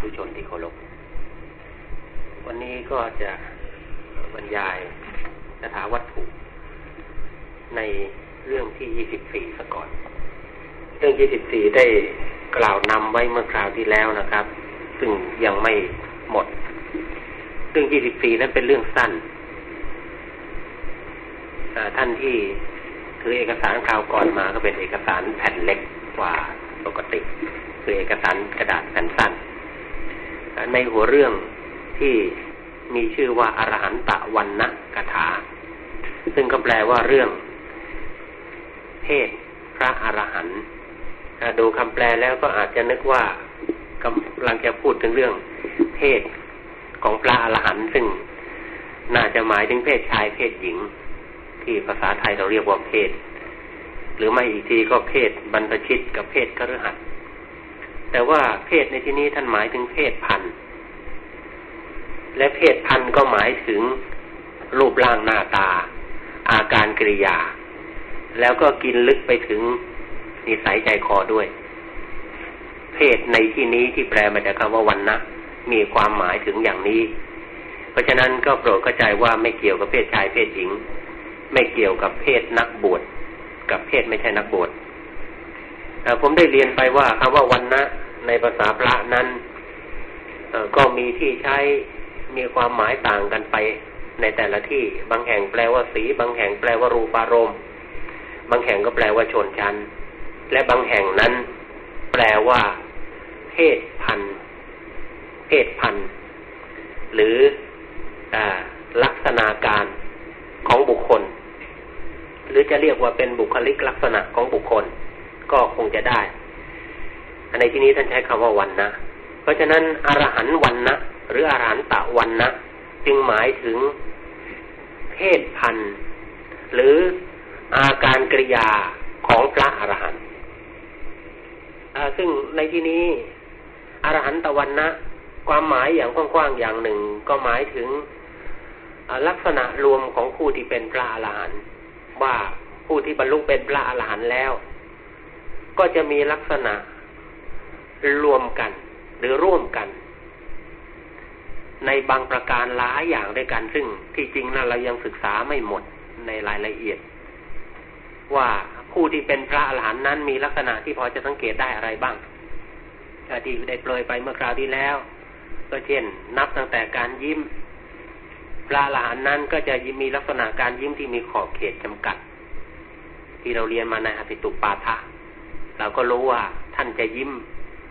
ธุชนที่เคารพ วันนี้ก็จะบรรยายสถาวัตถุ ในเรื่องที่ยี่สิบสี่ซะก่อน เรื่องยี่สิบสี่ได้กล่าวนำไว้เมื่อคราวที่แล้วนะครับ ซึ่งยังไม่หมด เรื่องยี่สิบสี่นั้นเป็นเรื่องสั้น ท่านที่ถือเอกสารคราวก่อนมาก็เป็นเอกสารแผ่นเล็กกว่าปกติ คือเอกสารกระดาษแผ่นสั้น ในหัวเรื่องที่มีชื่อว่าอรหันตะวันนะกถา ซึ่งก็แปลว่าเรื่อง เพศพระอรหันต์ดูคำแปลแล้วก็อาจจะนึกว่ากำลังจะพูดถึงเรื่อง เพศของพระอรหันต์ซึ่งน่าจะหมายถึงเพศชายเพศหญิง ที่ภาษาไทยเราเรียกว่าเพศ หรือไม่อีกทีก็เพศบรรพชิตกับเพศกฤหัส แต่ว่าเพศในที่นี้ท่านหมายถึงเพศพันธุ์และเพศพันธุ์ก็หมายถึงรูปร่างหน้าตา อาการกริยา แล้วก็กินลึกไปถึงนิสัยใจคอด้วย เพศในที่นี้ที่แปลมาจากคำว่าวันนะมีความหมายถึงอย่างนี้ เพราะฉะนั้นก็โปรดเข้าใจว่าไม่เกี่ยวกับเพศชายเพศหญิง ไม่เกี่ยวกับเพศนักบวชกับเพศไม่ใช่นักบวช ผมได้เรียนไปว่าคำว่าวันนะในภาษาพระนั้นก็มีที่ใช้มีความหมายต่างกันไปในแต่ละที่ บางแห่งแปลว่าสี บางแห่งแปลว่ารูปารมณ์ บางแห่งก็แปลว่าชนชั้น และบางแห่งนั้น แปลว่า เพศพันธุ์เพศพันธุ์หรืออลักษณะการของบุคคล หรือจะเรียกว่าเป็นบุคลิกลักษณะของบุคคล ก็คงจะได้ในที่นี้ท่านใช้คำว่าวันนะ เพราะฉะนั้นอรหันวันนะหรืออรหันตะวันนะจึงหมายถึงเพศพันธุ์หรืออาการกริยาของพระอรหันต์ซึ่งในที่นี้อรหันตะวันนะความหมายอย่างกว้างๆอย่างหนึ่ง ก็หมายถึงลักษณะรวมของผู้ที่เป็นพระอรหันต์ว่าผู้ที่บรรลุเป็นพระอรหันต์แล้ว ก็จะมีลักษณะรวมกัน หรือร่วมกัน ในบางประการหลายอย่างด้วยกัน ซึ่งที่จริงนั้นเรายังศึกษาไม่หมดในรายละเอียด ว่าผู้ที่เป็นพระอรหันต์นั้นมีลักษณะที่พอจะสังเกตได้อะไรบ้างที่ได้เปลยไปเมื่อคราวที่แล้ว ก็เช่น นับตั้งแต่การยิ้ม พระอรหันต์นั้นก็จะมีลักษณะการยิ้มที่มีขอบเขตจำกัด ที่เราเรียนมาในอภิตุปาทะ เราก็รู้ว่าท่านจะยิ้ม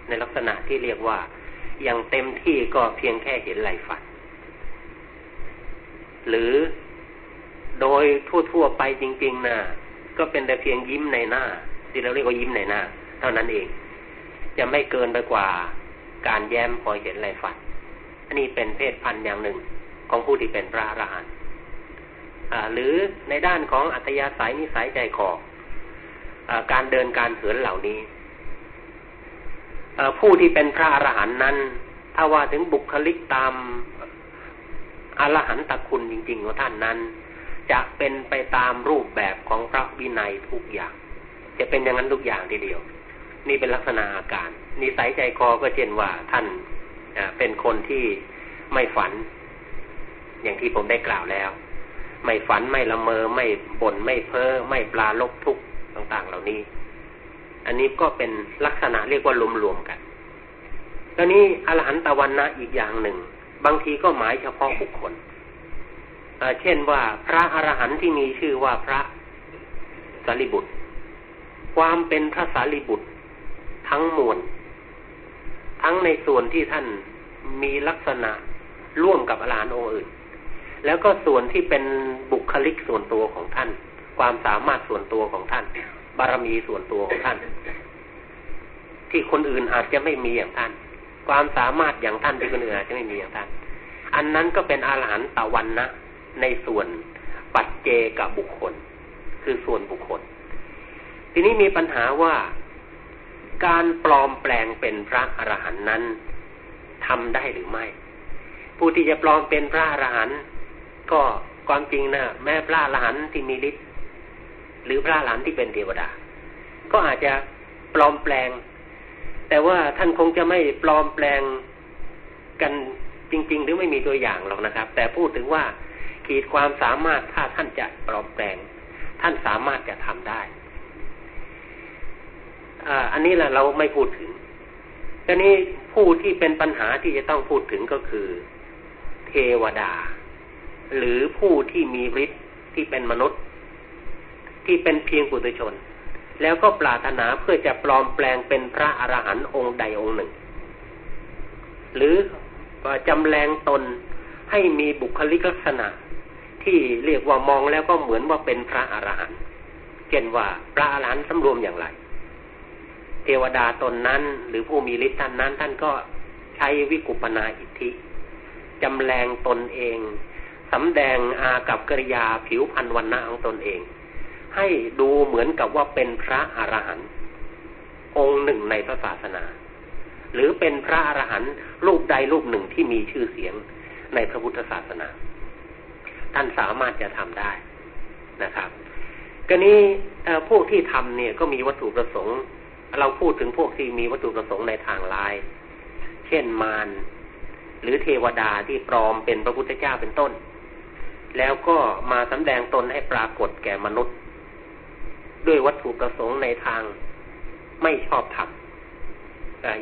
ในลักษณะที่เรียกว่าอย่างเต็มที่ก็เพียงแค่เห็นไหลฝัน หรือโดยทั่วๆไปจริง ๆน่ะ ก็เป็นแต่เพียงยิ้มในหน้า ที่เราเรียกว่ายิ้มในหน้า เท่านั้นเอง จะไม่เกินไปกว่าการแย้มพอเห็นไหลฝัน อันนี้เป็นเพศพันธุ์อย่างหนึ่งของผู้ที่เป็นพระอรหันต์หรือในด้านของอัตยาสายนิสัยใจคอ การเดินการเหินเหล่านี้ผู้ที่เป็นพระอรหันต์นั้น ถ้าว่าถึงบุคลิกตามอรหันตคุณจริงๆของท่านนั้น จะเป็นไปตามรูปแบบของพระวินัยทุกอย่าง จะเป็นอย่างนั้นทุกอย่างทีเดียว นี่เป็นลักษณะอาการนิสัยใจคอก็เช่นว่าท่านเป็นคนที่ไม่ฝัน อย่างที่ผมได้กล่าวแล้ว ไม่ฝันไม่ละเมอไม่บ่นไม่เพ้อไม่ปลาลบทุก ต่าง ๆ เหล่านี้ อันนี้ก็เป็นลักษณะเรียกว่ารวมๆกันตอนนี้อรหันตวันนะอีกอย่างหนึ่ง บางทีก็หมายเฉพาะบุคคลเช่นว่าพระอรหันต์ที่มีชื่อว่าพระสารีบุตร ความเป็นพระสารีบุตร ทั้งมวลทั้งในส่วนที่ท่านมีลักษณะร่วมกับอรหันต์องค์อื่น แล้วก็ส่วนที่เป็นบุคลิกส่วนตัวของท่าน ความสามารถส่วนตัวของท่าน บารมีส่วนตัวของท่าน ที่คนอื่นอาจจะไม่มีอย่างท่าน ความสามารถอย่างท่านที่คนอื่นอาจจะไม่มีอย่างท่าน อันนั้นก็เป็นอาหารหันตะวันนะในส่วนปัจเจกับบุคคล คือส่วนบุคคล ทีนี้มีปัญหาว่าการปลอมแปลงเป็นพระอรหันต์นั้นทำได้หรือไม่ ผู้ที่จะปลอมเป็นพระอรหันต์ก็ความจริงนะแม่พระอรหันต์ที่มีฤทธิ์ หรือพระหลานที่เป็นเทวดา ก็อาจจะปลอมแปลง แต่ว่าท่านคงจะไม่ปลอมแปลงกันจริง ๆ หรือไม่มีตัวอย่างหรอกนะครับ แต่พูดถึงว่าขีดความสามารถถ้าท่านจะปลอมแปลง ท่านสามารถจะทำได้อันนี้แหละเราไม่พูดถึงทีนี้ผู้ที่เป็นปัญหาที่จะต้องพูดถึงก็คือ เทวดา หรือผู้ที่มีฤทธิ์ที่เป็นมนุษย์ ที่เป็นเพียงปุถุชน แล้วก็ปรารถนาเพื่อจะปลอมแปลงเป็นพระอรหันต์องค์ใดองค์หนึ่ง หรือจำแรงตนให้มีบุคลิกลักษณะ ที่เรียกว่ามองแล้วก็เหมือนว่าเป็นพระอรหันต์เช่นว่าพระอรหันต์สำรวมอย่างไร เทวดาตนนั้น หรือผู้มีฤทธิ์ท่านนั้น ท่านก็ใช้วิกุปนาอิทธิจำแรงตนเองสำแดงอากับกริยาผิวพรรณวันณะของตนเอง ให้ดูเหมือนกับว่าเป็นพระอรหันต์องค์หนึ่งในพระศาสนา หรือเป็นพระอรหันต์รูปใดรูปหนึ่งที่มีชื่อเสียงในพระพุทธศาสนา ท่านสามารถจะทำได้นะครับกรณีพวกที่ทำเนี่ยก็มีวัตถุประสงค์ เราพูดถึงพวกที่มีวัตถุประสงค์ในทางลาย เช่นมารหรือเทวดาที่ปลอมเป็นพระพุทธเจ้าเป็นต้น แล้วก็มาสำแดงตนให้ปรากฏแก่มนุษย์ ด้วยวัตถุประสงค์ในทางไม่ชอบธรรม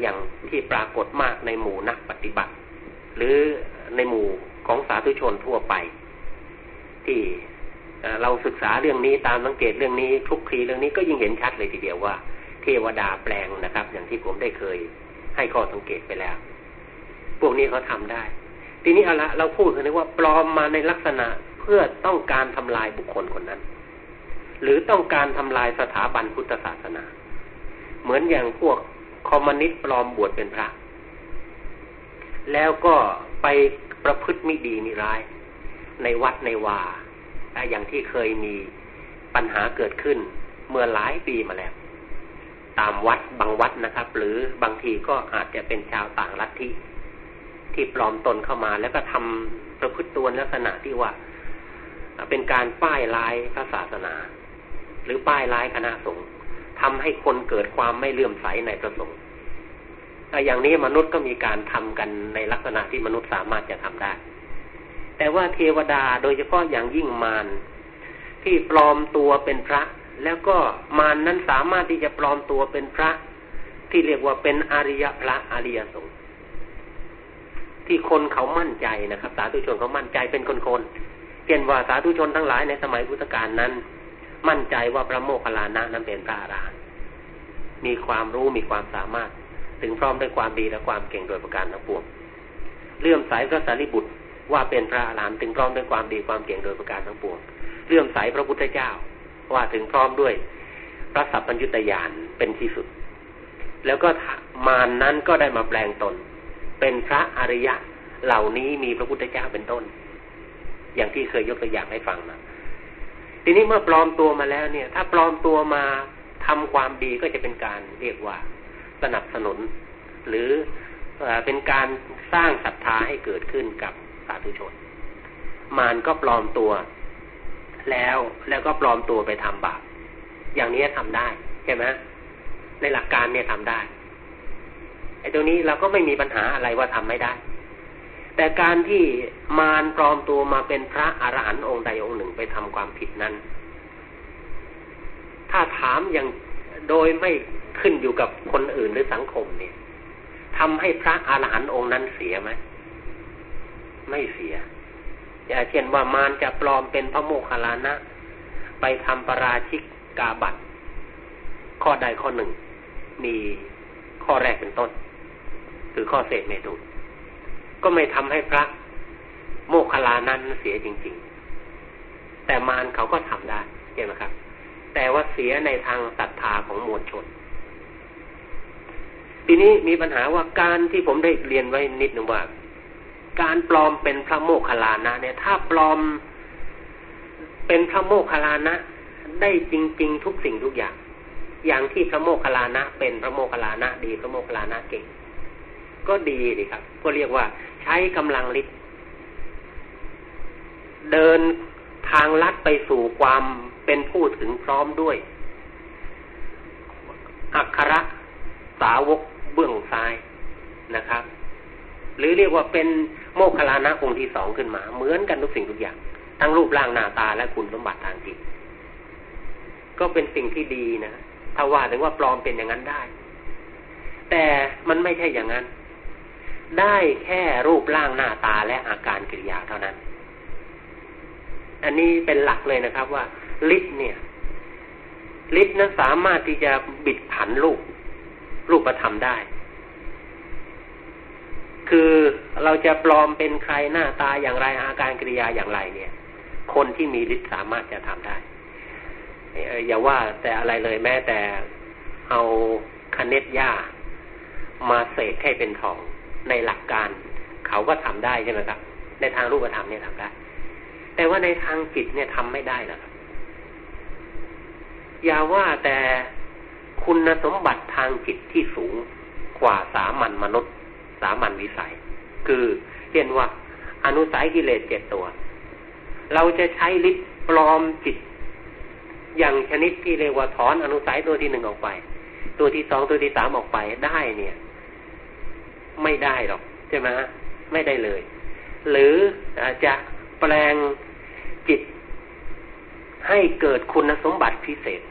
อย่างที่ปรากฏมากในหมู่นักปฏิบัติ หรือในหมู่ของสาธุชนทั่วไป ที่เราศึกษาเรื่องนี้ตามสังเกตเรื่องนี้คลุกคลีเรื่องนี้ก็ยิ่งเห็นชัดเลยทีเดียวว่า เทวดาแปลงนะครับ อย่างที่ผมได้เคยให้ข้อสังเกตไปแล้ว พวกนี้เขาทาได้ ทีนี้เอาละเราพูดกันว่าปลอมมาในลักษณะเพื่อต้องการทำลายบุคคลคนนั้น หรือต้องการทำลายสถาบันพุทธศาสนา เหมือนอย่างพวกคอมมิวนิสต์ปลอมบวชเป็นพระ แล้วก็ไปประพฤติไม่ดีนี่ร้าย ในวัดในวาอย่างที่เคยมีปัญหาเกิดขึ้นเมื่อหลายปีมาแล้ว ตามวัดบางวัดนะครับ หรือบางทีก็อาจจะเป็นชาวต่างลัทธิที่ปลอมตนเข้ามา แล้วก็ทำประพฤติตัวลักษณะที่ว่า เป็นการป้ายลายพระศาสนา หรือป้ายลายคณะสงฆ์ทำให้คนเกิดความไม่เลื่อมใสในพระสงฆ์แต่อย่างนี้มนุษย์ก็มีการทำกันในลักษณะที่มนุษย์สามารถจะทำได้ แต่ว่าเทวดาโดยเฉพาะอย่างยิ่งมารที่ปลอมตัวเป็นพระ แล้วก็มารนนั้นสามารถที่จะปลอมตัวเป็นพระ ที่เรียกว่าเป็นอริยพระอริยสงฆ์ที่คนเขามั่นใจนะครับ สาธุชนเขามั่นใจเป็นคนๆเช่นว่าสาธุชนทั้งหลายในสมัยพุทธกาลนั้น มั่นใจว่าพระโมคคัลลานะนั้นเป็นพระอรหันต์มีความรู้มีความสามารถ ถึงพร้อมด้วยความดีและความเก่งโดยประการทั้งปวงเลื่อมใสพระสารีบุตรว่าเป็นพระอรหันต์ถึงพร้อมด้วยความดีความเก่งโดยประการทั้งปวงเลื่อมใสพระพุทธเจ้าว่าถึงพร้อมด้วยพระสัพพัญญุตยานเป็นที่สุด แล้วก็มานนั้นก็ได้มาแปลงตน เป็นพระอริยะเหล่านี้มีพระพุทธเจ้าเป็นต้น อย่างที่เคยยกตัวอย่างให้ฟังนะ ทีนี้เมื่อปลอมตัวมาแล้วเนี่ย ถ้าปลอมตัวมาทำความดีก็จะเป็นการเรียกว่าสนับสนุน หรือเป็นการสร้างศรัทธาให้เกิดขึ้นกับสาธุชน มารก็ปลอมตัวแล้วแล้วก็ปลอมตัวไปทำบาปอย่างนี้ทำได้ใช่ไหมในหลักการเนี่ยทำได้ไอ้ตรงนี้เราก็ไม่มีปัญหาอะไรว่าทำไม่ได้ แต่การที่มารปลอมตัวมาเป็นพระอรหันต์องค์ใดองค์หนึ่งไปทำความผิดนั้น ถ้าถามอย่างโดยไม่ขึ้นอยู่กับคนอื่นหรือสังคมเนี่ยทำให้พระอรหันต์องค์นั้นเสียไหมไม่เสียอย่าเช่นว่ามารจะปลอมเป็นพระโมคคัลลานะ ไปทำปราชิกกาบัตข้อใดข้อหนึ่ง มีข้อแรกเป็นต้น คือข้อเศษเมตุ ก็ไม่ทำให้พระโมคคัลลานั้นเสียจริง ๆ แต่มารเขาก็ทำได้เห็นไหมครับ แต่ว่าเสียในทางศรัทธาของมวลชน ทีนี้มีปัญหาว่าการที่ผมได้เรียนไว้นิดหนึ่งว่า การปลอมเป็นพระโมคคัลลานะ เนี่ย ถ้าปลอมเป็นพระโมคคัลลานะได้จริง ๆ ทุกสิ่งทุกอย่าง อย่างที่พระโมคคัลลานะ เป็นพระโมคคัลลานะดีพระโมคคัลลานะเก่ง ก็ดีดีครับ ก็เรียกว่า ใช้กำลังฤทธิ์เดินทางลัดไปสู่ความเป็นผู้ถึงพร้อมด้วย อักขระสาวกเบื้องซ้ายนะครับ หรือเรียกว่าเป็นโมคคลานะองค์ที่สองขึ้นมา เหมือนกันทุกสิ่งทุกอย่าง ทั้งรูปร่างหน้าตาและคุณสมบัติทางจิต ก็เป็นสิ่งที่ดีนะถ้าว่าถึงว่าปลอมเป็นอย่างนั้นได้ แต่มันไม่ใช่อย่างนั้น ได้แค่รูปร่างหน้าตาและอาการกิริยาเท่านั้น อันนี้เป็นหลักเลยนะครับว่าฤทธิ์เนี่ยฤทธิ์นั้นสามารถที่จะบิดผันรูปรูปธรรมได้ คือเราจะปลอมเป็นใครหน้าตาอย่างไรอาการกริยาอย่างไรเนี่ย คนที่มีฤทธิ์สามารถจะทำได้อย่าว่าแต่อะไรเลยแม้แต่เอาคเนตหญ้ามาเสกให้เป็นทอง ในหลักการ เขาก็ทำได้ใช่ไหมครับ ในทางรูปธรรมเนี่ยทำได้ แต่ว่าในทางจิตเนี่ยทำไม่ได้หรอกอย่าว่าแต่คุณสมบัติทางจิตที่สูงกว่าสามัญมนุษย์ สามัญวิสัย คือเช่นว่าอนุสัยกิเลสเจ็ดตัว เราจะใช้ฤทธิ์ปลอมจิต อย่างชนิดที่เรียกว่าถอนอนุสัยตัวที่หนึ่งออกไป ตัวที่สองตัวที่สามออกไปได้เนี่ย ไม่ได้หรอกใช่ไหมไม่ได้เลย หรืออาจจะแปลงจิตให้เกิดคุณสมบัติพิเศษ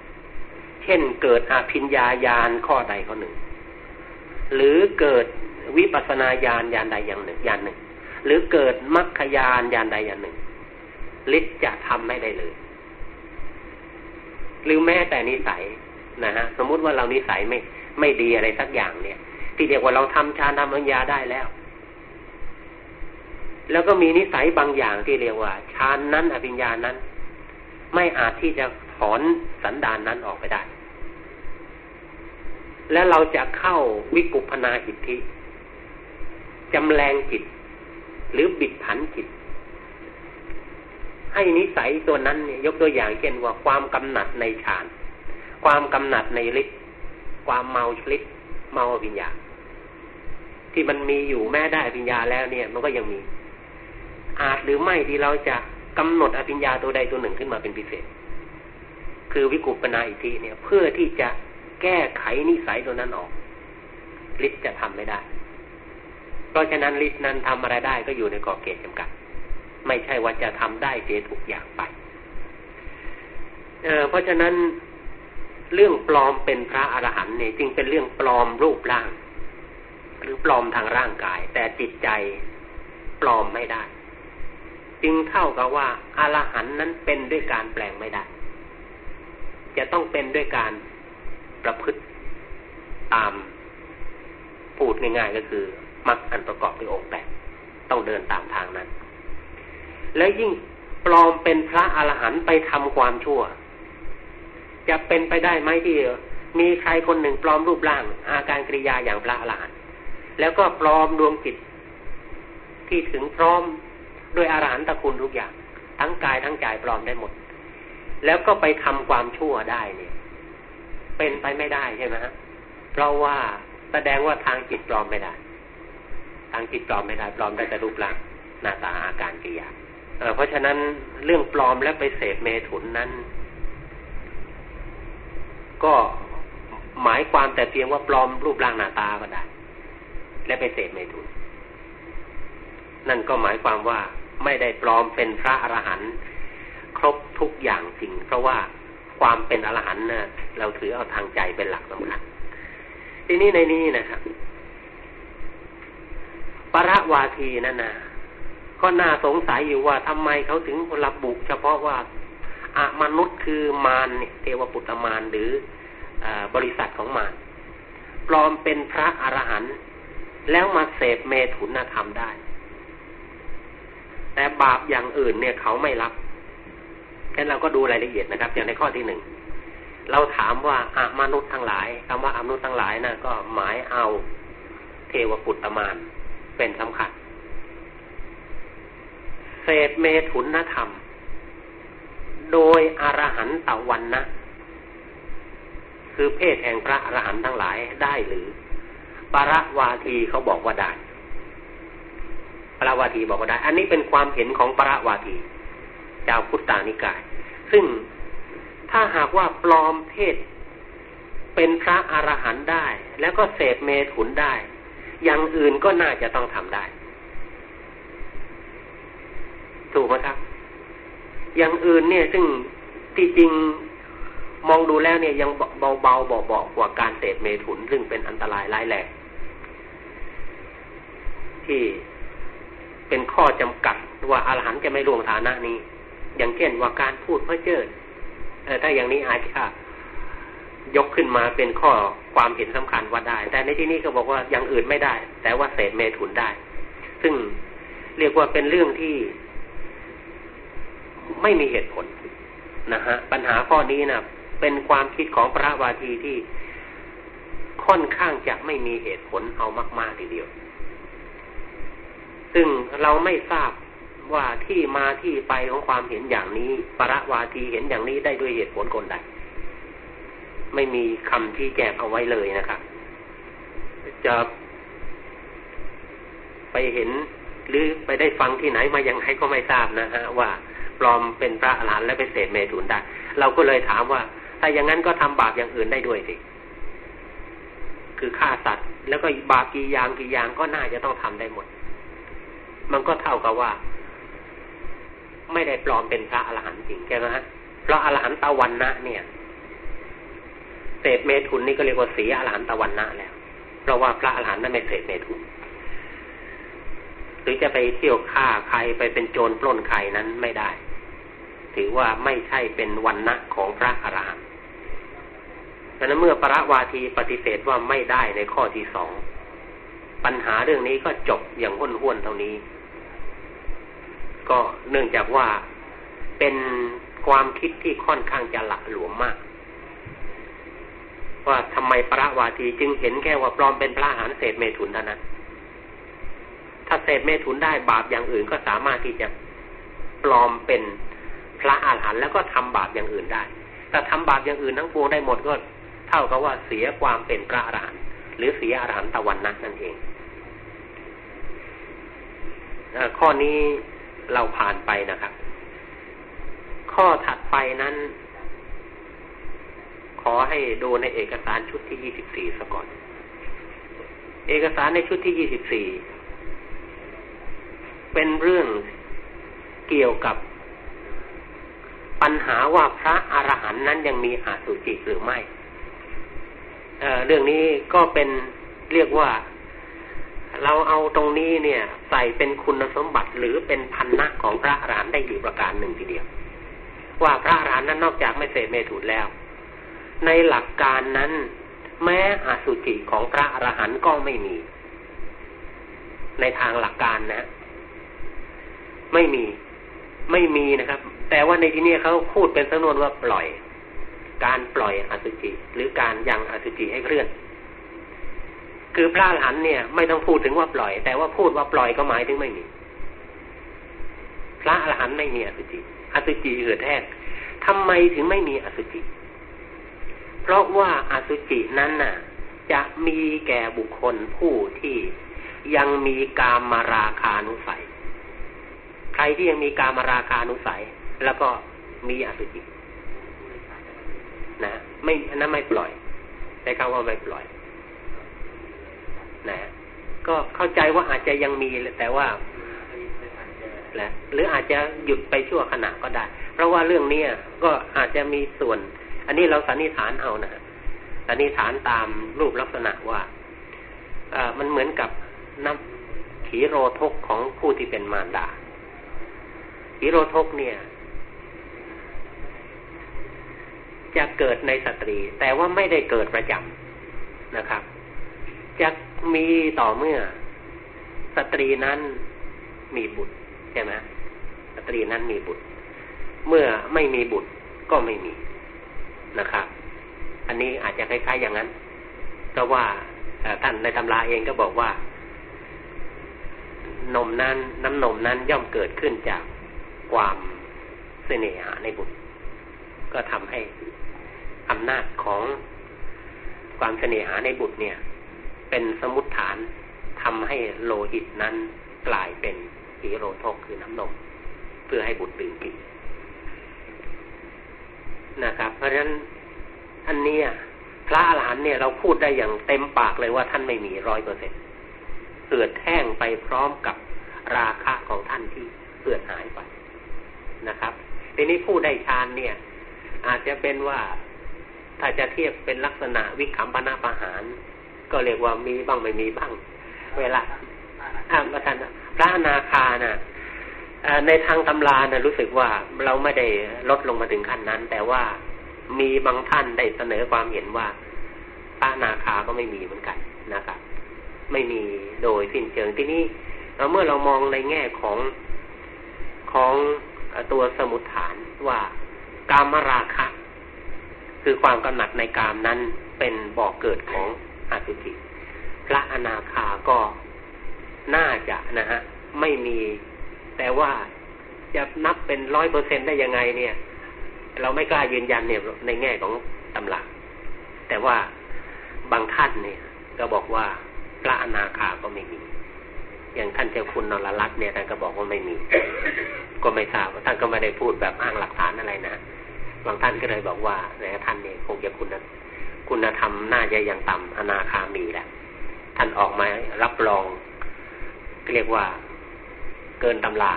เช่นเกิดอาภิญญาญาณข้อใดข้อหนึ่ง หรือเกิดวิปัสนาญาณญาณใดอย่างหนึ่งญาณหนึ่ง หรือเกิดมรรคญาณญาณใดญาณหนึ่งฤทธิ์จะทำไม่ได้เลย หรือแม้แต่นิสัยนะฮะสมมุติว่าเรานิสัยไม่ไม่ดีอะไรสักอย่างเนี่ย ที่เรียกว่าเราทำฌานทำปัญญาได้แล้ว แล้วก็มีนิสัยบางอย่างที่เรียกว่าฌานนั้นอภิญญานั้น ไม่อาจที่จะถอนสันดานนั้นออกไปได้ และเราจะเข้าวิปุพนาอิทธิจำแรงจิต หรือบิดผันจิต ให้นิสัยตัวนั้นเนี่ยยกตัวอย่างเช่นว่าความกำหนัดในฌาน ความกำหนัดในฤทธิ์ความเมาฤทธิ์เมาวิญญา ที่มันมีอยู่แม้ได้วิญญาแล้วเนี่ย มันก็ยังมี อาจหรือไม่ที่เราจะกำหนดอภิญญาตัวใดตัวหนึ่งขึ้นมาเป็นพิเศษ คือวิกุปนาอิทิเนี่ย เพื่อที่จะแก้ไขนิสัยตัวนั้นออกฤทธิ์จะทำไม่ได้ เพราะฉะนั้นฤทธิ์นั้นทำอะไรได้ก็อยู่ในกรอบเกณฑ์จำกัด ไม่ใช่ว่าจะทำได้เสียทุกอย่างไปเเพราะฉะนั้นเรื่องปลอมเป็นพระอรหันต์เนี่ย จึงเป็นเรื่องปลอมรูปร่าง หรือปลอมทางร่างกาย แต่จิตใจปลอมไม่ได้ จึงเท่ากับว่าอารหันนั้นเป็นด้วยการแปลงไม่ได้ จะต้องเป็นด้วยการประพฤติตามพูดง่ายๆก็คือมรรคอันประกอบด้วยองค์แปดต้องเดินตามทางนั้น และยิ่งปลอมเป็นพระอรหันต์ไปทำความชั่ว จะเป็นไปได้ไหมที่มีใครคนหนึ่งปลอมรูปร่าง อาการกริยาอย่างพระอรหันต์ แล้วก็ปลอมดวงจิต ที่ถึงพร้อมด้วยอารหันตคุณทุกอย่าง ทั้งกายทั้งใจปลอมได้หมด แล้วก็ไปทำความชั่วได้เนี่ย เป็นไปไม่ได้ใช่ไหมฮะเพราะว่าแสดงว่าทางจิตปลอมไม่ได้ ทางจิตปลอมไม่ได้ ปลอมได้แต่รูปร่างหน้าตาอาการกิริยาเพราะฉะนั้นเรื่องปลอมและไปเสพเมถุนนั้น ก็หมายความแต่เพียงว่าปลอมรูปร่างหน้าตาก็ได้ และไปเสพเมถุน นั่นก็หมายความว่าไม่ได้ปลอมเป็นพระอรหันต์ครบทุกอย่างจริง เพราะว่าความเป็นอรหันต์นะเราถือเอาทางใจเป็นหลักสำคัญทีนี้ในนี้นะครับปรวาทีนั่นนะก็น่าสงสัยอยู่ว่าทำไมเขาถึงระบุเฉพาะว่าอามนุษย์คือมารเทวปุตตมารหรือบริษัทของมารปลอมเป็นพระอรหันต์ แล้วมาเสพเมถุนธรรมได้ แต่บาปอย่างอื่นเนี่ยเขาไม่รับแค่เราก็ดูรายละเอียดนะครับ อย่างในข้อที่หนึ่งเราถามว่าอามนุษย์ทั้งหลายคำว่าอมนุษย์ทั้งหลายนะก็หมายเอาเทวปุตตมานเป็นสำคัญเศษเมถุนธรรม โดยอรหันตะวันนะ คือเพศแห่งพระอรหันต์ทั้งหลายได้หรือ ปรวาทีเขาบอกว่าได้ปราวาทีบอกว่าได้ อันนี้เป็นความเห็นของปราวาทีเจ้าพุทธานิกาย ซึ่งถ้าหากว่าปลอมเพศเป็นพระอรหันต์ได้ แล้วก็เสพเมถุนได้ อย่างอื่นก็น่าจะต้องทำได้ ถูกไหมครับ อย่างอื่นเนี่ยซึ่งที่จริงมองดูแล้วเนี่ยยังเบาเบาเบาเบากว่าการเสพเมถุน ซึ่งเป็นอันตรายร้ายแรง ที่เป็นข้อจำกัดว่าอรหันต์จะไม่ล่วงฐานะนี้ อย่างเช่นว่าการพูดเพ้อเจ้อถ้าอย่างนี้อาจจะยกขึ้นมาเป็นข้อความเห็นสำคัญว่าได้ แต่ในที่นี้ก็บอกว่าอย่างอื่นไม่ได้ แต่ว่าเสพเมถุนได้ ซึ่งเรียกว่าเป็นเรื่องที่ ไม่มีเหตุผลนะฮะ ปัญหาข้อนี้นะเป็นความคิดของพระวาทีที่ค่อนข้างจะไม่มีเหตุผลเอามากๆทีเดียว ซึ่งเราไม่ทราบว่าที่มาที่ไปของความเห็นอย่างนี้ปรวาทีเห็นอย่างนี้ได้ด้วยเหตุผลคนใด ไม่มีคำที่แจกเอาไว้เลยนะครับจะไปเห็นหรือไปได้ฟังที่ไหนมายังไงก็ไม่ทราบนะฮะว่าปลอมเป็นพระอรหันต์และไปเสพเมถุนได้เราก็เลยถามว่า ถ้าอย่างนั้นก็ทำบาปอย่างอื่นได้ด้วยสิคือฆ่าสัตว์ แล้วก็บาปกี่อย่างกี่อย่างก็น่าจะต้องทำได้หมด มันก็เท่ากับว่า ไม่ได้ปลอมเป็นพระอรหันต์จริงใช่ไหมฮะเพราะอรหันตะวันนะเนี่ยเสพเมถุนนี่ก็เรียกว่าสีอรหันตะวันนะแล้วเพราะว่าพระอรหันต์นั้นไม่เสพเมถุนหรือจะไปเที่ยวฆ่าใครไปเป็นโจรปล้นใครนั้นไม่ได้ ถือว่าไม่ใช่เป็นวันณะของพระอรหันต์ดังนั้นเมื่อพระวาทีปฏิเสธว่าไม่ได้ในข้อที่สองปัญหาเรื่องนี้ก็จบอย่างห้นห้วนเท่านี้ ก็เนื่องจากว่าเป็นความคิดที่ค่อนข้างจะหละหลวมมาก ว่าทำไมพระวาทีจึงเห็นแค่ว่าปลอมเป็นพระหานเศษเมถุนเท่านั้นถ้าเศษเมถุนได้บาปอย่างอื่นก็สามารถที่จะปลอมเป็นพระอาหารหันต์แล้วก็ทำบาปอย่างอื่นได้แต่ทำบาปอย่างอื่นทั้งปวงได้หมดก็เท่ากับว่าเสียความเป็นพระอรหันต์หรือเสียอรหันตะวันนั้นนั่นเองข้อนี้ เราผ่านไปนะครับ ข้อถัดไปนั้น ขอให้ดูในเอกสารชุดที่ยี่สิบสี่ซะก่อน เอกสารในชุดที่ยี่สิบสี่เป็นเรื่องเกี่ยวกับปัญหาว่าพระอรหันต์นั้นยังมีอาสุจิหรือไม่เเรื่องนี้ก็เป็นเรียกว่า เราเอาตรงนี้เนี่ย ใส่เป็นคุณสมบัติหรือเป็นพันนะของพระอรหันต์ได้อยู่ประการหนึ่งทีเดียว ว่าพระอรหันต์นั้นนอกจากไม่เสพเมถุนแล้ว ในหลักการนั้น แม้อสุจิของพระอรหันต์ก็ไม่มี ในทางหลักการนะ ไม่มีไม่มีนะครับ แต่ว่าในที่นี้เขาพูดเป็นสำนวนว่าปล่อย การปล่อยอสุจิ หรือการยังอสุจิให้เคลื่อน คือพระอรหันเนี่ย ไม่ต้องพูดถึงว่าปล่อย แต่ว่าพูดว่าปล่อยก็หมายถึงไม่มี พระอรหันต์ไม่มีอสุจิ อสุจิเหือดแท้ทำไมถึงไม่มีอสุจิ เพราะว่าอสุจินั้นน่ะ จะมีแก่บุคคลผู้ที่ยังมีกามมาราคานุสัย ใครที่ยังมีกามาราคานุสัย แล้วก็มีอสุจินะไม่นนั้นไม่ปล่อยใช้คำว่าไม่ปล่อย นะก็เข้าใจว่าอาจจะยังมีแต่ว่าและหรืออาจจะหยุดไปชั่วขณะก็ได้ เพราะว่าเรื่องนี้ก็อาจจะมีส่วน อันนี้เราสันนิษฐานเอานะสันนิษฐานตามรูปลักษณะว่าอ่ามันเหมือนกับน้ำขีโรทกของผู้ที่เป็นมารดาหิโรทกเนี่ย จะเกิดในสตรี แต่ว่าไม่ได้เกิดประจำนะครับ จะ มีต่อเมื่อ สตรีนั้นมีบุตรใช่ไหมสตรีนั้นมีบุตร เมื่อไม่มีบุตรก็ไม่มีนะครับ อันนี้อาจจะคล้ายๆอย่างนั้นเพราะว่าท่านในตำราเองก็บอกว่า นมนั้น น้ำนมนั้นย่อมเกิดขึ้นจากความเสน่หาในบุตร ก็ทำให้อำนาจของความเสน่หาในบุตรเนี่ย เป็นสมุติฐานทำให้โลหิตนั้นกลายเป็นฮีโรโทกคือน้ำนมเพื่อให้บุตรดื่มกินนะครับ เพราะฉะนั้นอันนี้พระอรหันต์เนี่ยเราพูดได้อย่างเต็มปากเลยว่าท่านไม่มีร้อยเปอร์เซ็นเหือดแห้งไปพร้อมกับราคะของท่านที่เหือดหายไปนะครับทีนี้ผู้ได้ฌานเนี่ย อาจจะเป็นว่าถ้าจะเทียบเป็นลักษณะวิคัมปนาประหาร ก็เรียกว่ามีบ้างไม่มีบ้าง เวลาอ่าประธานพระนาคานะ่ะในทางตำรานะรู้สึกว่าเราไม่ได้ลดลงมาถึงขั้นนั้น แต่ว่ามีบางท่านได้เสนอความเห็นว่าพระนาคาก็ไม่มีเหมือนกันนะครับ ไม่มีโดยสิ้นเชิงที่นี้เมื่อเรามองในแง่ของของตัวสมุทฐานว่ากามราคะ คือความกำหนัดในกามนั้นเป็นบ่อกเกิดของ อสุจิพระอนาคาก็น่าจะนะฮะไม่มี แต่ว่าจะนับเป็นร้อยเปอร์เซ็นได้ยังไงเนี่ย เราไม่กล้ายืนยันเนี่ยในแง่ของตำราแต่ว่าบางท่านเนี่ย ก็บอกว่าพระอนาคาก็ไม่มี อย่างท่านเจ้าคุณนรลัตน์เนี่ยท่านก็บอกว่าไม่มี ก็ไม่ทราบท่านก็ไม่ได้พูดแบบอ้างหลักฐานอะไรนะบางท่านก็เลยบอกว่าในท่านเนี่ยคงจะคุณ คุณธรรมน่าจะยังต่ำอนาคามีแหละท่านออกมารับรองเรียกว่า เกินตำรา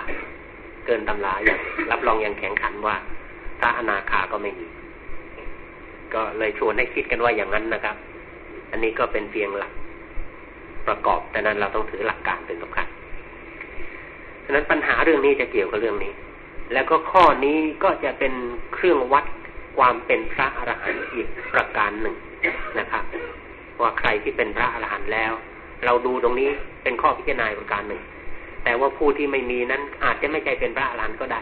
เกินตำราอย่างรับรองอย่างแข็งขันว่าพระอนาคาก็ไม่มี ก็เลยชวนให้คิดกันว่าอย่างนั้นนะครับ อันนี้ก็เป็นเพียงหลักประกอบแต่นั้นเราต้องถือหลักการเป็นสำคัญฉะนั้นปัญหาเรื่องนี้จะเกี่ยวกับเรื่องนี้ แล้วก็ข้อนี้ก็จะเป็นเครื่องวัด ความเป็นพระอรหันต์อีกประการหนึ่งนะครับว่าใครที่เป็นพระอรหันต์แล้ว เราดูตรงนี้เป็นข้อพิจารณาประการหนึ่ง แต่ว่าผู้ที่ไม่มีนั้นอาจจะไม่ใช่เป็นพระอรหันต์ก็ได้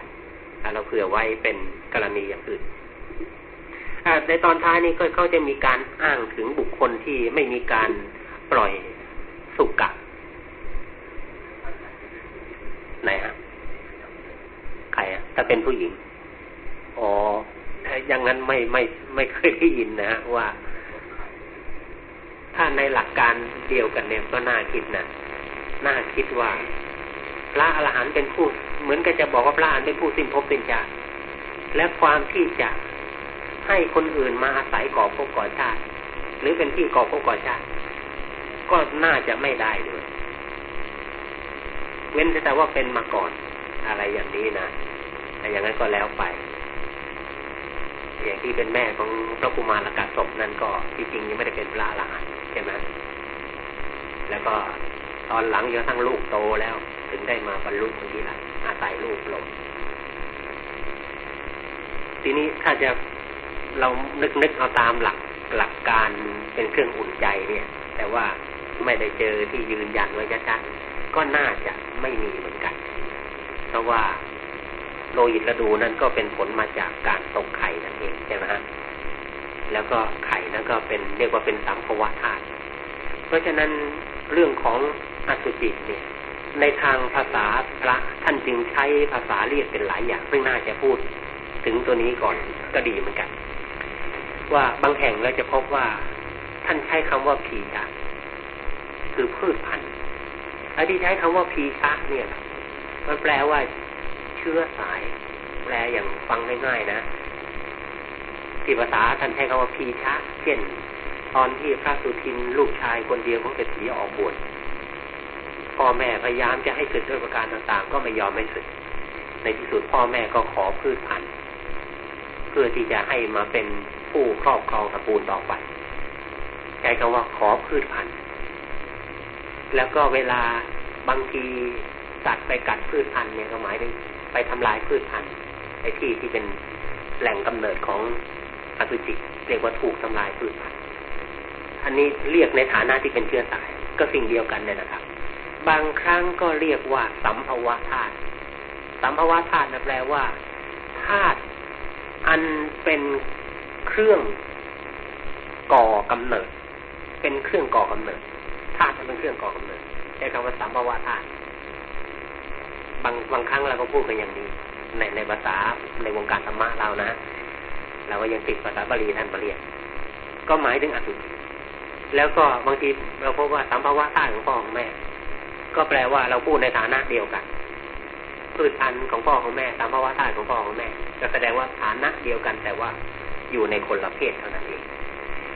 เราเผื่อไว้เป็นกรณีอย่างอื่นในตอนท้ายนี้ก็เขาจะมีการอ้างถึงบุคคลที่ไม่มีการปล่อยสุกะไหนฮะใครอะถ้าเป็นผู้หญิงอ๋อ อย่างนั้นไม่ไม่ไม่เคยได้ยินนะว่า ถ้าในหลักการเดียวกันเนี่ยก็น่าคิดนะน่าคิดว่าพระอรหันต์เป็นผู้ เหมือนกับจะบอกว่าพระอรหันต์เป็นผู้สิ้นภพสิ้นชาติและความที่จะให้คนอื่นมาอาศัยก่อภพก่อชาติ หรือเป็นที่ก่อภพก่อชาติ ก็น่าจะไม่ได้ด้วย เว้นแต่ว่าเป็นมาก่อนอะไรอย่างนี้นะแต่อย่างนั้นก็แล้วไป อย่างที่เป็นแม่ของพระกุมารกาศพนั่นก็ที่จริงยังไม่ได้เป็นพระอรหันต์ใช่ไหมแล้วก็ตอนหลังจนทั้งลูกโตแล้ว ถึงได้มาบรรลุตรงนี้ละอาศัยรูปลงทีนี้ถ้าจะเรานึกนึกเอาตามหลักหลักการเป็นเครื่องอุ่นใจเนี่ย แต่ว่าไม่ได้เจอที่ยืนยันไว้ชัดๆก็น่าจะไม่มีเหมือนกัน เพราะว่า โลหิตระดูนั้นก็เป็นผลมาจากการตกไข่นั่นเองใช่ไหมฮะแล้วก็ไข่นั้นก็เป็นเรียกว่าเป็นสัมภวะธาตุเพราะฉะนั้นเรื่องของอสุจิเนี่ย ในทางภาษาพระท่านจึงใช้ภาษาเรียกเป็นหลายอย่างซึ่งน่าจะพูดถึงตัวนี้ก่อนก็ดีเหมือนกัน ว่าบางแห่งเราจะพบว่าท่านใช้คำว่าพีชะคือพืชพันธุ์ไอ้ที่ใช้คำว่าพีชะเนี่ย มันแปลว่า ชื้อสาย แปลอย่างฟังง่ายๆนะที่ภาษาท่านใช้คำว่าพีชะเช่น ตอนที่พระสุทินลูกชายคนเดียวของเศรษฐีออกบวชพ่อแม่พยายามจะให้สึกด้วยประการต่างๆ ก็ไม่ยอมไม่สึก ในที่สุดพ่อแม่ก็ขอพืชพันธุ์เพื่อที่จะให้มาเป็นผู้ครอบครองตระกูลต่อไปใช้คำว่าขอพืชพันธุ์แล้วก็เวลาบางทีสัตว์ไปกัดพืชพันธุ์เนี่ยก็หมายถึง ไปทำลายพืชพันธุ์ในที่ที่เป็นแหล่งกำเนิดของอสุจิเรียกว่าถูกทำลายพืชพันธุ์อันนี้เรียกในฐานะที่เป็นเชื้อสาย ก็สิ่งเดียวกันเนี่ยนะครับ บางครั้งก็เรียกว่าสัมภวะธาตุสัมภวะธาตุนะแปลว่าธาตุอันเป็นเครื่องก่อกำเนิด เป็นเครื่องก่อกำเนิดธาตุมันเป็นเครื่องก่อกำเนิดใช้คำว่าสัมภวะธาตุ บางบางครั้งเราก็พูดกันอย่างนี้ ในในภาษาในวงการธรรมะเรานะเราก็ยังติดภาษาบาลีท่านปรเรียนก็หมายถึงอสุแล้วก็บางทีเราพบว่าสัมภวะธาตุของพ่อของแม่ ก็แปลว่าเราพูดในฐานะเดียวกันพืชพันธุ์ของพ่อของแม่ตามภาวะธาตุของพ่อของแม่ก็แสดงว่าฐานะเดียวกัน แต่ว่าอยู่ในคนละเพศเท่านั้นเอง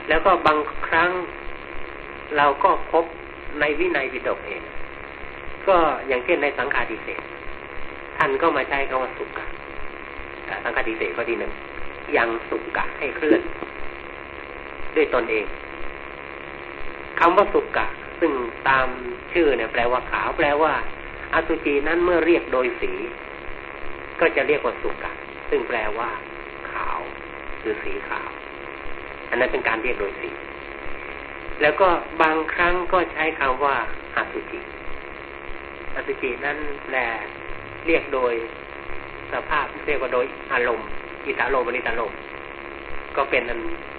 แล้วก็บางครั้งเราก็พบในวินัยวิดกเอง ก็อย่างเช่นในสังฆาดิเศษท่านก็มาใช้คำว่าสุกะสังฆาดิเศษข้อที่หนึ่งยังสุกะให้เคลื่อน ด้วยตนเองคำว่าสุกะ ซึ่งตามชื่อเนี่ยแปลว่าขาวแปลว่า อสุจินั้นเมื่อเรียกโดยสี ก็จะเรียกว่าสุกะ ซึ่งแปลว่า ขาว คือสีขาว อันนั้นเป็นการเรียกโดยสี แล้วก็บางครั้งก็ใช้คำว่าอสุจิ อสุจินั้นแปลเรียกโดยสภาพเรียกว่าโดยอารมณ์อิตาโลมอนิตาโลมก็เป็น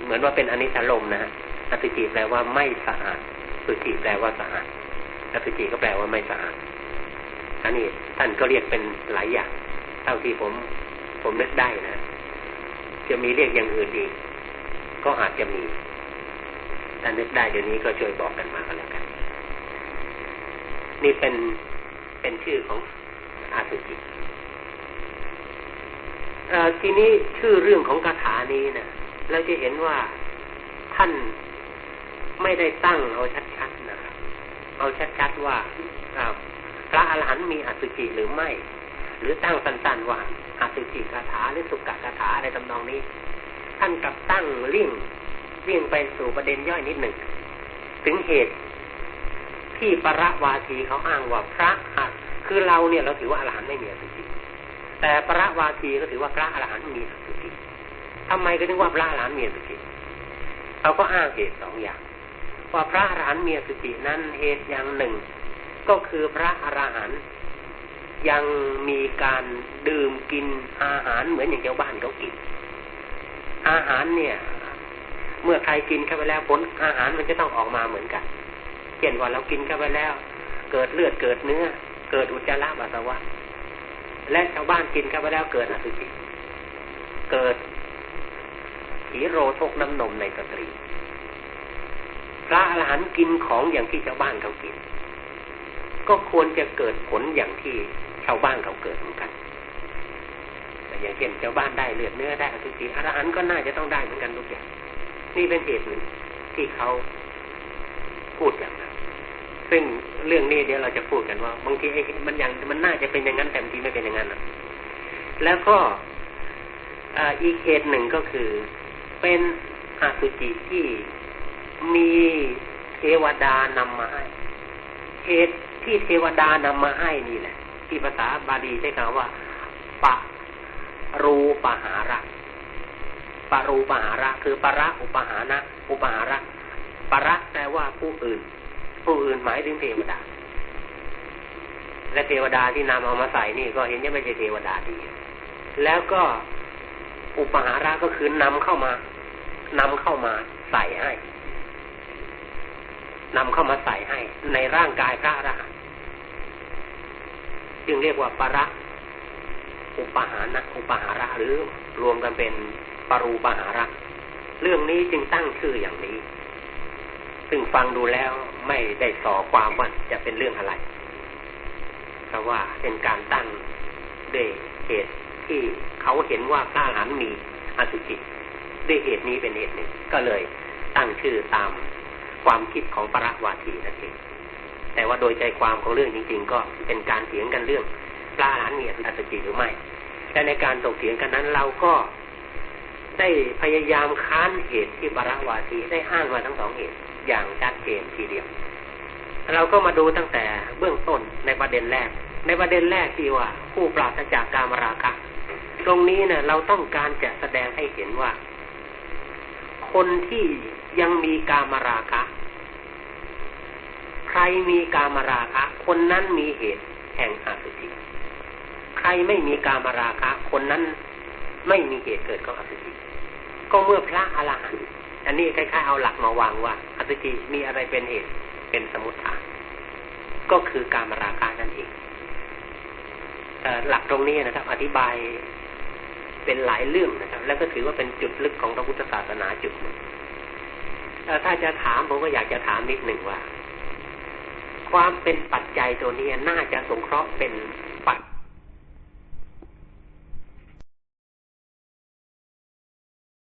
เหมือนว่าเป็นอนิสาลมนะฮะอสุจิแปลว่าไม่สะอาดสุจิแปลว่าสะอาดอสุจิก็แปลว่าไม่สะอาดอันนี้ท่านก็เรียกเป็นหลายอย่างเท่าที่ผม ผมนึกได้นะจะมีเรียกอย่างอื่นอีกก็อาจจะมีถ้านึกได้เดี๋ยวนี้ก็ช่วยบอกกันมาก็แล้วกัน นี่เป็น เป็นชื่อของอาสุจิทีนี้ชื่อเรื่องของคาถานี้นะเราจะเห็นว่าท่านไม่ได้ตั้งเอาชัดๆนะครับเอาชัดๆว่าพระอรหันต์มีอสุจิหรือไม่ หรือตั้งสั้นๆว่าอสุจิคาถาหรือสุกะคาถาอะไรทำนองนี้ ท่านกับตั้งเลี่ยงเลี่ยงไปสู่ประเด็นย่อยนิดหนึ่ง ถึงเหตุ ที่ประวาทีเขาอ้างว่าพระคือเราเนี่ยเราถือว่าอรหันต์ไม่มีอสุจิแต่พระวาทีก็ถือว่าพระอรหันต์มีอสุจิทำไมก็ถึงว่าพระอรหันต์มีอสุจิเขาก็อ้างเหตุสองอย่างว่าพระอรหันต์มีอสุจินั้นเหตุอย่างหนึ่ง ก็คือพระอรหันต์ยังมีการดื่มกินอาหารเหมือนอย่างชาวบ้านเขากิน อาหารเนี่ย เมื่อใครกินเข้าไปแล้วผลอาหารมันจะต้องออกมาเหมือนกัน เช่นว่าเรากินเข้าไปแล้ว เกิดเลือดเกิดเนื้อ เกิดอุจจาระปัสสาวะ และชาวบ้านกินเข้าไปแล้วเกิดอสุจิเกิดขีโรทกน้ำนมในสตรี พระอรหันต์กินของอย่างที่ชาวบ้านเขากิน ก็ควรจะเกิดผลอย่างที่ชาวบ้านเขาเกิดเหมือนกันอย่างเช่นชาวบ้านได้เลือดเนื้อได้อสุจิอรหันต์ก็น่าจะต้องได้เหมือนกันทุกอย่าง นี่เป็นเหตุหนึ่งที่เขาพูดอย่างนั้น ซึ่งเรื่องนี้เดี๋ยวเราจะพูดกันว่า บางทีไอ้มันอย่างมันน่าจะเป็นอย่างนั้นแต่บางทีไม่เป็นอย่างนั้นนะแล้วก็อีกเหตุหนึ่งก็คือ เป็นอาสุจิที่มีเทวดานำมาให้เหตุที่เทวดานำมาให้นี่แหละ ที่ภาษาบาลีใช้คำว่า ปะรูปหาระปะรูปหาระ คือประอุปหานะ อุปหาระประแปลว่าผู้อื่น ผู้อื่นหมายถึงเทวดา และเทวดาที่นำเอามาใส่นี่ก็เห็นว่าไม่ใช่เทวดาดีแล้วก็อุปหาระก็คือนำเข้ามานำเข้ามาใส่ให้นำเข้ามาใส่ให้ ในร่างกายพระอรหันต์จึงเรียกว่าปะระอุปหานะอุปหาระหรือรวมกันเป็นปรูปหาระ เรื่องนี้จึงตั้งชื่ออย่างนี้ ซึ่งฟังดูแล้วไม่ได้สอความว่าจะเป็นเรื่องอะไรเพราะว่าเป็นการตั้งด้วยเหตุที่เขาเห็นว่าพระอรหันต์มีอสุจิด้วยเหตุนี้เป็นเหตุหนึ่ง ก็เลยตั้งชื่อตามความคิดของปรวาทีนั่นเองแต่ว่าโดยใจความของเรื่องจริง ๆ ก็เป็นการเถียงกันเรื่องพระอรหันต์มีอสุจิหรือไม่และในการตกเถียงกันนั้นเราก็ได้พยายามค้านเหตุที่ปรวาทีได้อ้างมาทั้งสองเหตุ อย่างชัดเจนทีเดียว เราก็มาดูตั้งแต่เบื้องต้นในประเด็นแรก ในประเด็นแรกที่ว่า ผู้ปราศจากการมราคะตรงนี้เนะ่ยเราต้องการจะแสดงให้เห็นว่า คนที่ยังมีการมราคะ ใครมีการมราคะ คนนั้นมีเหตุแห่งอาสุจิใครไม่มีการมราคะ คนนั้นไม่มีเหตุเกิดของอสุจิก็เมื่อพระอรหันต์อันนี้คล้ายๆเอาหลักมาวางว่า อสุจิมีอะไรเป็นเหตุเป็นสมุทฐานก็คือการมราคานั่นเองหลักตรงนี้นะครับ อธิบายเป็นหลายเรื่องนะครับ แล้วก็ถือว่าเป็นจุดลึกของพระพุทธศาสนาจุดหนึ่งถ้าจะถามผมก็อยากจะถามนิดหนึ่งว่า ความเป็นปัจจัยตัวนี้น่าจะสงเคราะห์เป็น